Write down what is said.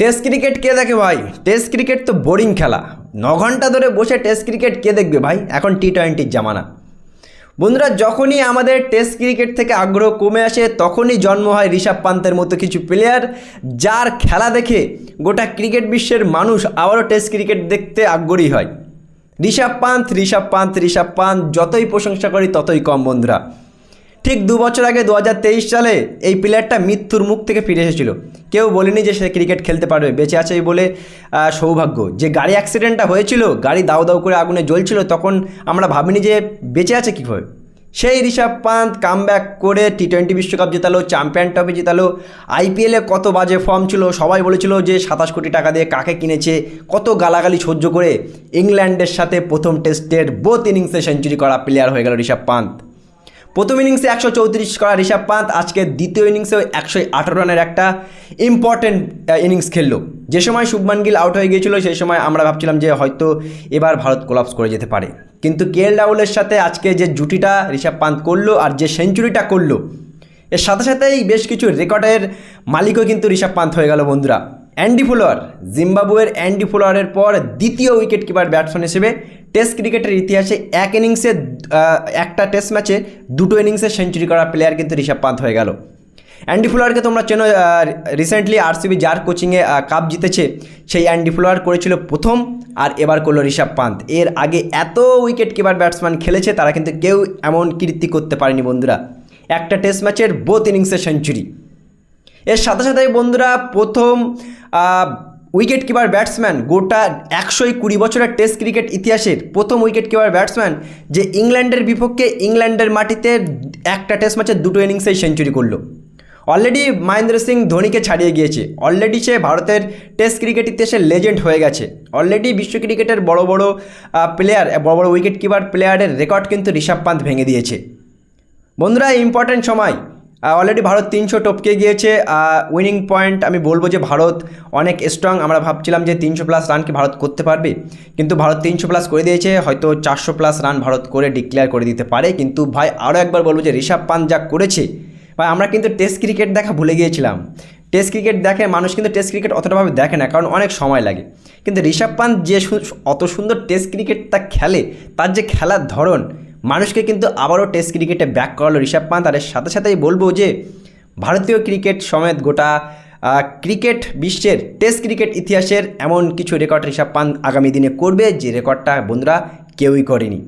Test cricket কে দেখে ভাই? Test cricket তো বোরিং খেলা। ন ঘণ্টা ধরে বসে টেস্ট ক্রিকেট কে দেখবে ভাই? এখন টি টোয়েন্টির জামানা। বন্ধুরা, যখনই আমাদের টেস্ট ক্রিকেট থেকে আগ্রহ কমে আসে, তখনই জন্ম হয় ঋষভ পান্তের মতো কিছু প্লেয়ার যার খেলা দেখে গোটা ক্রিকেট বিশ্বের মানুষ আবারও টেস্ট ক্রিকেট দেখতে আগ্রহী হয়। ঋষভ পান্ত ঋষভ পান্ত ঋষভ পান্ত, যতই প্রশংসা করি ততই কম, বন্ধুরা। ঠিক দু বছর আগে দু হাজার তেইশ সালে এই প্লেয়ারটা মৃত্যুর মুখ থেকে ফিরে এসেছিল। কেউ বলেনি যে সে ক্রিকেট খেলতে পারবে, বেঁচে আছে বলে সৌভাগ্য। যে গাড়ি অ্যাক্সিডেন্টটা হয়েছিল, গাড়ি দাউ দাউ করে আগুনে জ্বলছিল, তখন আমরা ভাবিনি যে বেঁচে আছে কীভাবে। সেই ঋষভ পান্ত কাম করে টি টোয়েন্টি বিশ্বকাপ জেতালো চ্যাম্পিয়ন ট্রফি জেতালো আইপিএলে কত বাজে ফর্ম ছিল, সবাই বলেছিল যে সাতাশ কোটি টাকা দিয়ে কাকে কিনেছে, কত গালাগালি সহ্য করে ইংল্যান্ডের সাথে প্রথম টেস্টের বোথ ইনিংসে সেঞ্চুরি করা প্লেয়ার হয়ে গেল ঋষভ পান্ত। প্রথম ইনিংসে একশো চৌত্রিশ করা ঋষভ পান্ত আজকে দ্বিতীয় ইনিংসেও একশো আঠারো রানের একটা ইম্পর্টেন্ট ইনিংস খেললো। যে সময় শুভমান গিল আউট হয়ে গিয়েছিল, সেই সময় আমরা ভাবছিলাম যে হয়তো এবার ভারত কোলাপস করে যেতে পারে। কিন্তু কে এল রাহুলের সাথে আজকে যে জুটিটা ঋষভ পান্ত করল আর যে সেঞ্চুরিটা করল, এর সাথে সাথেই বেশ কিছু রেকর্ডের মালিকও কিন্তু ঋষভ পান্ত হয়ে গেল বন্ধুরা। অ্যান্ডি ফুলোয়ার জিম্বাবুয়ের অ্যান্ডি ফুলোয়ারের পর দ্বিতীয় উইকেট কিপার ব্যাটসম্যান হিসেবে টেস্ট ক্রিকেটের ইতিহাসে এক ইনিংসে একটা টেস্ট ম্যাচে দুটো ইনিংসে সেঞ্চুরি করা প্লেয়ার কিন্তু ঋষভ পান্ত হয়ে গেল। অ্যান্ডি ফুলোয়ারকে তোমরা চেনো রিসেন্টলি আরসিবি যার কোচিংয়ে কাপ জিতেছে, সেই অ্যান্ডি ফুলোয়ার করেছিল প্রথম আর এবার করল ঋষভ পান্ত। এর আগে এত উইকেট কিপার ব্যাটসম্যান খেলেছে, তারা কিন্তু কেউ এমন কীর্তি করতে পারেনি বন্ধুরা। একটা টেস্ট ম্যাচের বোথ ইনিংসে সেঞ্চুরি এর সাথে সাথে বন্ধুরা প্রথম উইকেট কিপার ব্যাটসম্যান গোটা একশোই কুড়ি বছরের টেস্ট ক্রিকেট ইতিহাসের প্রথম উইকেট কিপার ব্যাটসম্যান যে ইংল্যান্ডের বিপক্ষে ইংল্যান্ডের মাটিতে একটা টেস্ট ম্যাচে দুটো ইনিংসেই সেঞ্চুরি করল। অলরেডি মহেন্দ্র সিং ধোনিকে ছাড়িয়ে গিয়েছে। অলরেডি সে ভারতের টেস্ট ক্রিকেট ইতিহাসে লেজেন্ড হয়ে গেছে। অলরেডি বিশ্ব ক্রিকেটের বড় বড় প্লেয়ার বড় বড় উইকেট কিপার প্লেয়ারের রেকর্ড কিন্তু ঋষভ পান্ত ভেঙে দিয়েছে। বন্ধুরা ইম্পর্ট্যান্ট সময় অলরেডি ভারত তিনশো টপকে গিয়েছে উইনিং পয়েন্ট আমি বলব যে ভারত অনেক স্ট্রং আমরা ভাবছিলাম যে তিনশো প্লাস রান কি ভারত করতে পারবে, কিন্তু ভারত তিনশো প্লাস করে দিয়েছে, হয়তো চারশো প্লাস রান ভারত করে ডিক্লেয়ার করে দিতে পারে, কিন্তু ভাই আরও একবার বলব যে ঋষভ পান্ত যা করেছে, ভাই আমরা কিন্তু টেস্ট ক্রিকেট দেখা ভুলে গিয়েছিলাম টেস্ট ক্রিকেট দেখে মানুষ কিন্তু টেস্ট ক্রিকেট অতটাভাবে দেখে না, কারণ অনেক সময় লাগে, কিন্তু ঋষভ পান্ত যে অত সুন্দর টেস্ট ক্রিকেট তা খেলে, তার যে খেলার ধরন মানুষকে কিন্তু আবারও টেস্ট ক্রিকেটে ব্যাক করালো ঋষভ পান্ত। আর সাথে সাথেই বলব যে, ভারতীয় ক্রিকেট সমেত গোটা ক্রিকেট বিশ্বের টেস্ট ক্রিকেট ইতিহাসের এমন কিছু রেকর্ড ঋষভ পান্ত আগামী দিনে করবে, যে রেকর্ডটা বন্ধুরা কেউই করেনি।